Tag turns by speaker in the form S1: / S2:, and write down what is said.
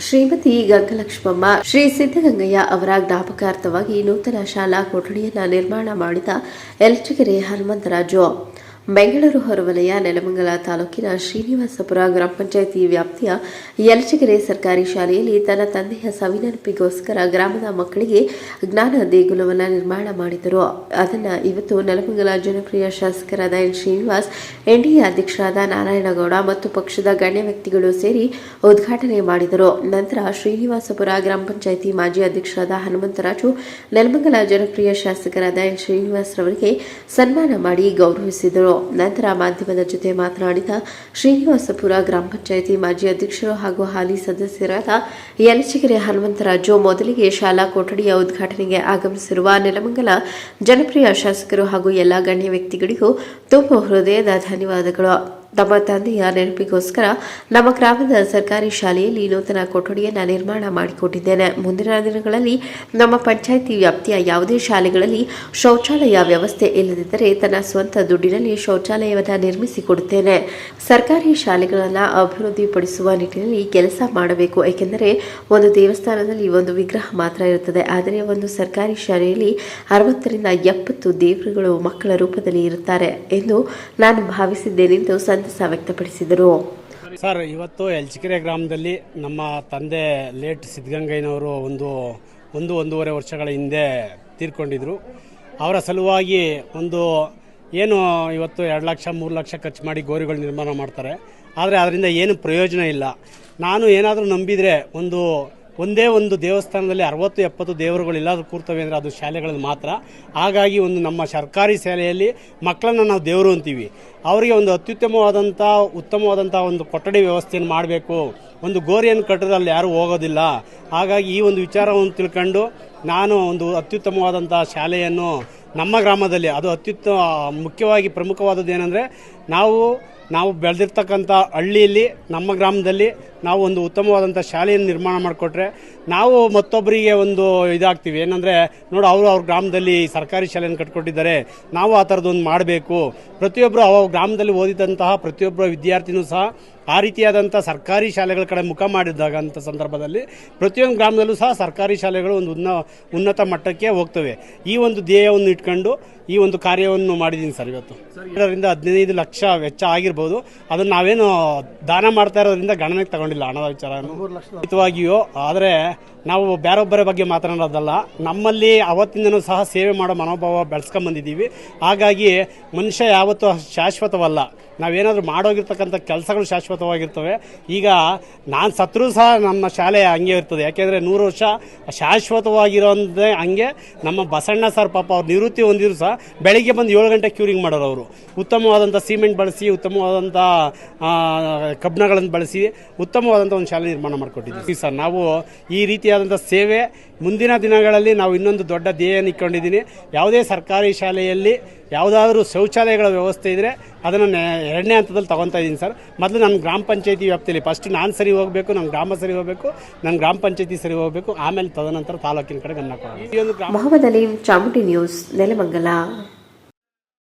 S1: ಶ್ರೀಮತಿ ಗಂಗಲಕ್ಷ್ಮಮ್ಮ ಶ್ರೀ ಸಿದ್ದಗಂಗಯ್ಯ ಅವರ ಜ್ಞಾಪಕಾರ್ಥವಾಗಿ ನೂತನ ಶಾಲಾ ಕೊಠಡಿಯನ್ನ ನಿರ್ಮಾಣ ಮಾಡಿದ ಯಲಚಗೆರೆ ಹನುಮಂತರಾಜು. ಬೆಂಗಳೂರು ಹೊರವಲಯ, ನೆಲಮಂಗಲ ತಾಲೂಕಿನ ಶ್ರೀನಿವಾಸಪುರ ಗ್ರಾಮ ಪಂಚಾಯಿತಿ ವ್ಯಾಪ್ತಿಯ ಯಲಚಗೆರೆ ಸರ್ಕಾರಿ ಶಾಲೆಯಲ್ಲಿ ತನ್ನ ತಂದೆಯ ಸವಿನೆನಪಿಗೋಸ್ಕರ ಗ್ರಾಮದ ಮಕ್ಕಳಿಗೆ ಜ್ಞಾನ ದೇಗುಲವನ್ನು ನಿರ್ಮಾಣ ಮಾಡಿದರು. ಅದನ್ನು ಇವತ್ತು ನೆಲಮಂಗಲ ಜನಪ್ರಿಯ ಶಾಸಕರಾದ ಎನ್ ಶ್ರೀನಿವಾಸ್ ಎನ್ಡಿಎ ಅಧ್ಯಕ್ಷರಾದ ನಾರಾಯಣಗೌಡ ಮತ್ತು ಪಕ್ಷದ ಗಣ್ಯ ವ್ಯಕ್ತಿಗಳು ಸೇರಿ ಉದ್ಘಾಟನೆ ಮಾಡಿದರು. ನಂತರ ಶ್ರೀನಿವಾಸಪುರ ಗ್ರಾಮ ಪಂಚಾಯಿತಿ ಮಾಜಿ ಅಧ್ಯಕ್ಷರಾದ ಹನುಮಂತರಾಜು, ನೆಲಮಂಗಲ ಜನಪ್ರಿಯ ಶಾಸಕರಾದ ಎನ್ ಶ್ರೀನಿವಾಸ್ ರವರಿಗೆ ಸನ್ಮಾನ ಮಾಡಿ ಗೌರವಿಸಿದರು. ನಂತರ ಮಾಧ್ಯಮದ ಜೊತೆ ಮಾತನಾಡಿದ ಶ್ರೀನಿವಾಸಪುರ ಗ್ರಾಮ ಪಂಚಾಯಿತಿ ಮಾಜಿ ಅಧ್ಯಕ್ಷರು ಹಾಗೂ ಹಾಲಿ ಸದಸ್ಯರಾದ ಯಲಚಿಗೆರೆ ಹನುಮಂತರಾಜು ಮೊದಲಿಗೆ ಶಾಲಾ ಕೊಠಡಿಯ ಉದ್ಘಾಟನೆಗೆ ಆಗಮಿಸಿರುವ ನೆಲಮಂಗಲ ಜನಪ್ರಿಯ ಶಾಸಕರು ಹಾಗೂ ಎಲ್ಲ ಗಣ್ಯ ವ್ಯಕ್ತಿಗಳಿಗೂ ತುಂಬ ಹೃದಯದ ಧನ್ಯವಾದಗಳು. ತಮ್ಮ ತಂದೆಯ ನೆನಪಿಗೋಸ್ಕರ ನಮ್ಮ ಗ್ರಾಮದ ಸರ್ಕಾರಿ ಶಾಲೆಯಲ್ಲಿ ನೂತನ ಕೊಠಡಿಯನ್ನು ನಿರ್ಮಾಣ ಮಾಡಿಕೊಟ್ಟಿದ್ದೇನೆ. ಮುಂದಿನ ದಿನಗಳಲ್ಲಿ ನಮ್ಮ ಪಂಚಾಯಿತಿ ವ್ಯಾಪ್ತಿಯ ಯಾವುದೇ ಶಾಲೆಗಳಲ್ಲಿ ಶೌಚಾಲಯ ವ್ಯವಸ್ಥೆ ಇಲ್ಲದಿದ್ದರೆ ತನ್ನ ಸ್ವಂತ ದುಡ್ಡಿನಲ್ಲಿ ಶೌಚಾಲಯವನ್ನು ನಿರ್ಮಿಸಿಕೊಡುತ್ತೇನೆ ಸರ್ಕಾರಿ ಶಾಲೆಗಳನ್ನು ಅಭಿವೃದ್ಧಿಪಡಿಸುವ ನಿಟ್ಟಿನಲ್ಲಿ ಕೆಲಸ ಮಾಡಬೇಕು. ಏಕೆಂದರೆ ಒಂದು ದೇವಸ್ಥಾನದಲ್ಲಿ ಒಂದು ವಿಗ್ರಹ ಮಾತ್ರ ಇರುತ್ತದೆ. ಆದರೆ ಒಂದು ಸರ್ಕಾರಿ ಶಾಲೆಯಲ್ಲಿ ಅರವತ್ತರಿಂದ ಎಪ್ಪತ್ತು ದೇವರುಗಳು ಮಕ್ಕಳ ರೂಪದಲ್ಲಿ ಇರುತ್ತಾರೆ ಎಂದು ನಾನು ಭಾವಿಸಿದ್ದೇನೆಂದು ಸಂತಸ ವ್ಯಕ್ತಪಡಿಸಿದರು.
S2: ಸರ್, ಇವತ್ತು ಎಲ್ಚಿಕೆರೆ ಗ್ರಾಮದಲ್ಲಿ ನಮ್ಮ ತಂದೆ ಲೇಟ್ ಸಿದ್ಧಗಂಗಯ್ಯನವರು ಒಂದು ಒಂದು ಒಂದೂವರೆ ವರ್ಷಗಳ ಹಿಂದೆ ತೀರ್ಕೊಂಡಿದ್ರು. ಅವರ ಸಲುವಾಗಿ ಒಂದು ಏನು ಇವತ್ತು ಎರಡು ಲಕ್ಷ, ಮೂರು ಲಕ್ಷ ಖರ್ಚು ಮಾಡಿ ಗೋರಿಗಳು ನಿರ್ಮಾಣ ಮಾಡ್ತಾರೆ. ಆದರೆ ಅದರಿಂದ ಏನು ಪ್ರಯೋಜನ ಇಲ್ಲ. ನಾನು ಏನಾದರೂ ನಂಬಿದರೆ ಒಂದು ಒಂದೇ ಒಂದು ದೇವಸ್ಥಾನದಲ್ಲಿ ಅರವತ್ತು ಎಪ್ಪತ್ತು ದೇವರುಗಳು ಎಲ್ಲಾದರೂ ಕೂರ್ತವೆ ಅಂದರೆ ಅದು ಶಾಲೆಗಳಲ್ಲಿ ಮಾತ್ರ. ಹಾಗಾಗಿ ಒಂದು ನಮ್ಮ ಸರ್ಕಾರಿ ಶಾಲೆಯಲ್ಲಿ ಮಕ್ಕಳನ್ನು ನಾವು ದೇವರು ಅಂತೀವಿ. ಅವರಿಗೆ ಒಂದು ಅತ್ಯುತ್ತಮವಾದಂಥ, ಉತ್ತಮವಾದಂಥ ಒಂದು ಕೊಠಡಿ ವ್ಯವಸ್ಥೆಯನ್ನು ಮಾಡಬೇಕು. ಒಂದು ಗೋರಿಯನ್ನು ಕಟ್ಟಿದ್ರೆ ಅಲ್ಲಿ ಯಾರೂ ಹೋಗೋದಿಲ್ಲ. ಹಾಗಾಗಿ ಈ ಒಂದು ವಿಚಾರವನ್ನು ತಿಳ್ಕೊಂಡು ನಾನು ಒಂದು ಅತ್ಯುತ್ತಮವಾದಂಥ ಶಾಲೆಯನ್ನು ನಮ್ಮ ಗ್ರಾಮದಲ್ಲಿ, ಅದು ಅತ್ಯುತ್ತ, ಮುಖ್ಯವಾಗಿ ಪ್ರಮುಖವಾದದ್ದು ಏನಂದರೆ ನಾವು ನಾವು ಬೆಳೆದಿರ್ತಕ್ಕಂಥ ಹಳ್ಳಿಯಲ್ಲಿ, ನಮ್ಮ ಗ್ರಾಮದಲ್ಲಿ ನಾವು ಒಂದು ಉತ್ತಮವಾದಂಥ ಶಾಲೆಯನ್ನು ನಿರ್ಮಾಣ ಮಾಡಿಕೊಟ್ರೆ ನಾವು ಮತ್ತೊಬ್ಬರಿಗೆ ಒಂದು ಇದಾಗ್ತೀವಿ. ಏನಂದರೆ, ನೋಡು, ಅವರು ಅವ್ರ ಗ್ರಾಮದಲ್ಲಿ ಸರ್ಕಾರಿ ಶಾಲೆಯನ್ನು ಕಟ್ಕೊಟ್ಟಿದ್ದಾರೆ. ನಾವು ಆ ಥರದ್ದೊಂದು ಮಾಡಬೇಕು. ಪ್ರತಿಯೊಬ್ಬರು ಅವ್ರ ಗ್ರಾಮದಲ್ಲಿ ಓದಿದಂತಹ ಪ್ರತಿಯೊಬ್ಬರ ವಿದ್ಯಾರ್ಥಿನೂ ಸಹ ಆ ರೀತಿಯಾದಂಥ ಸರ್ಕಾರಿ ಶಾಲೆಗಳ ಕಡೆ ಮುಖ ಮಾಡಿದಾಗ ಅಂಥ ಸಂದರ್ಭದಲ್ಲಿ ಪ್ರತಿಯೊಂದು ಗ್ರಾಮದಲ್ಲೂ ಸಹ ಸರ್ಕಾರಿ ಶಾಲೆಗಳು ಒಂದು ಉನ್ನ ಉನ್ನತ ಮಟ್ಟಕ್ಕೆ ಹೋಗ್ತವೆ. ಈ ಒಂದು ಧ್ಯೇಯವನ್ನು ಇಟ್ಕೊಂಡು ಈ ಒಂದು ಕಾರ್ಯವನ್ನು ಮಾಡಿದ್ದೀನಿ ಸರ್ ಇವತ್ತು. ಇದರಿಂದ ಹದಿನೈದು ಲಕ್ಷ ವೆಚ್ಚ ಆಗಿರ್ಬೋದು. ಅದನ್ನು ನಾವೇನು ದಾನ ಮಾಡ್ತಾ ಇರೋದ್ರಿಂದ ಗಣನೆಗೆ ತಗೊಂಡಿಲ್ಲ ಹಣದ ವಿಚಾರ. ಹಿತವಾಗಿಯೋ ಆದರೆ ನಾವು ಬೇರೊಬ್ಬರ ಬಗ್ಗೆ ಮಾತನಾಡೋದಲ್ಲ. ನಮ್ಮಲ್ಲಿ ಅವತ್ತಿಂದನೂ ಸಹ ಸೇವೆ ಮಾಡೋ ಮನೋಭಾವ ಬೆಳೆಸ್ಕೊಂಬಂದಿದ್ದೀವಿ. ಹಾಗಾಗಿ ಮನುಷ್ಯ ಯಾವತ್ತೂ ಶಾಶ್ವತವಲ್ಲ. ನಾವೇನಾದರೂ ಮಾಡೋಗಿರ್ತಕ್ಕಂಥ ಕೆಲಸಗಳು ಶಾಶ್ವತವಾಗಿರ್ತವೆ. ಈಗ ನಾನು ಸತ್ರೂ ಸಹ ನಮ್ಮ ಶಾಲೆ ಹಂಗೆ ಇರ್ತದೆ. ಯಾಕೆಂದರೆ ನೂರು ವರ್ಷ ಶಾಶ್ವತವಾಗಿರೋದೇ ಹಂಗೆ ನಮ್ಮ ಬಸಣ್ಣ ಸರ್ ಪಾಪ ಅವ್ರು ನಿವೃತ್ತಿ ಹೊಂದಿದ್ರು ಸಹ ಬೆಳಿಗ್ಗೆ ಬಂದು ಏಳು ಗಂಟೆ ಕ್ಯೂರಿಂಗ್ ಮಾಡೋರು ಅವರು. ಉತ್ತಮವಾದಂಥ ಸಿಮೆಂಟ್ ಬಳಸಿ, ಉತ್ತಮವಾದಂಥ ಕಬ್ಬಣಗಳನ್ನು ಬಳಸಿ ಉತ್ತಮವಾದಂಥ ಒಂದು ಶಾಲೆ ನಿರ್ಮಾಣ ಮಾಡಿಕೊಟ್ಟಿದ್ದೀವಿ. ಸರ್ ನಾವು ಈ ರೀತಿಯಾದಂಥ ಸೇವೆ ಮುಂದಿನ ದಿನಗಳಲ್ಲಿ ನಾವು ಇನ್ನೊಂದು ದೊಡ್ಡ ಧ್ಯೇಯ ಇಟ್ಕೊಂಡಿದ್ದೀನಿ. ಯಾವುದೇ ಸರ್ಕಾರಿ ಶಾಲೆಯಲ್ಲಿ ಯಾವುದಾದ್ರೂ ಶೌಚಾಲಯಗಳ ವ್ಯವಸ್ಥೆ ಇದ್ದರೆ ಅದನ್ನು ಎರಡನೇ ಹಂತದಲ್ಲಿ ತಗೊತಾ ಇದ್ದೀನಿ ಸರ್. ಮೊದಲು ನನ್ನ ಗ್ರಾಮ ಪಂಚಾಯತಿ ವ್ಯಾಪ್ತಿಯಲ್ಲಿ ಫಸ್ಟ್ ನಾನು ಸರಿ ಹೋಗಬೇಕು ನಮ್ಮ ಗ್ರಾಮ ಸರಿ ಹೋಗಬೇಕು ನಮ್ಮ ಗ್ರಾಮ ಪಂಚಾಯತಿ ಸರಿ ಹೋಗಬೇಕು, ಆಮೇಲೆ ತದನಂತರ ತಾಲೂಕಿನ ಕಡೆ ಗಮನ ಕೊಡೋಣ.
S1: ಮೊಹಮ್ಮದ್ ಅಲೀಂ ಚಾಮುಂಡಿ ನ್ಯೂಸ್, ನೆಲಮಂಗಲ.